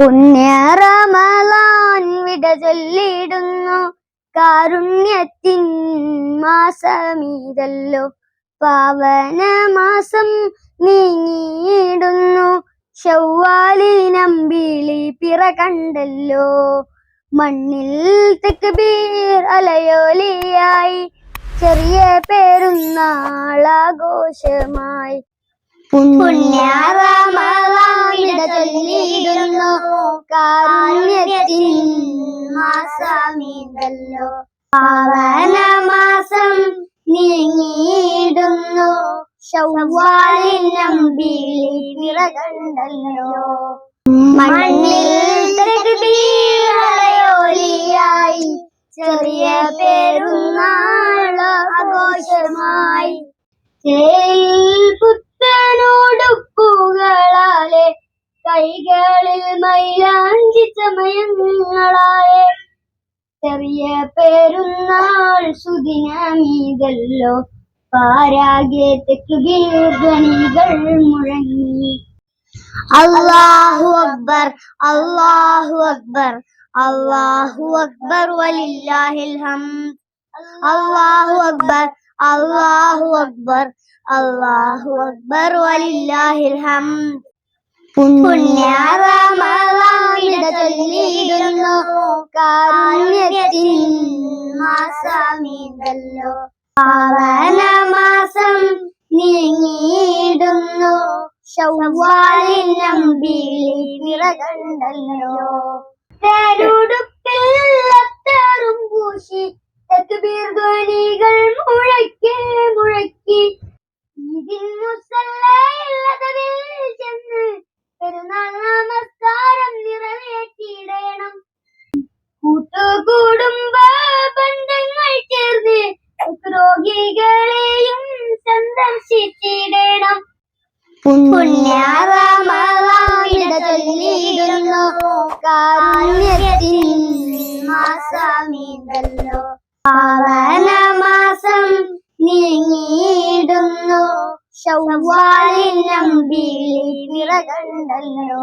പുണ്യറമലാൻ വിട ചൊല്ലിടുന്നു. കാരുണ്യത്തിൻ മാസമീതല്ലോ. പാവന മാസം നീങ്ങിയിടുന്നു. നമ്പിളി പിറ കണ്ടല്ലോ. മണ്ണിൽ തെക്കുബീർ അലയോലിയായി. ചെറിയ പെരുന്നാളാഘോഷമായി. പുണ്യാറമലായിട ചൊല്ലിയിടുന്നു കാരുണ്യത്തിൻ മാസമിതല്ലോ. പാവന മാസം നീങ്ങിയിടുന്നു കണ്ടല്ലോ മണ്ണിൽ ചെറിയ പെരുന്നാൾ ആഘോഷമായി. മൈലാഞ്ചി ചമയങ്ങളാലെ ചെറിയ പെരുന്നാൾ സുദിനമീതല്ലോ. തെക്കുബീർധ്വനികൾ മുഴങ്ങി. അള്ളാഹു അക്ബർ അള്ളാഹു അക്ബർ അള്ളാഹു അക്ബർ വലില്ലാഹിൽ അല്ലാഹു അക്ബർ അള്ളാഹു അക്ബർ അള്ളാഹു അക്ബർ വലില്ലാഹിൽ ഹംദ്. പുണ്യറമലായിട മാസമീതല്ലോ പാവന മാസം നീങ്ങിയിടുന്നു. ശൗവാലിനമ്പിളി പിറ കണ്ടല്ലോ സന്ദർശിച്ചിടണം പുണ്യറമലായിട ചൊല്ലിയിടുന്നു കാരുണ്യത്തിൻ മാസമീതല്ലോ. നീങ്ങിയിടുന്നു. ശൗവാലിനം പിറ കണ്ടല്ലോ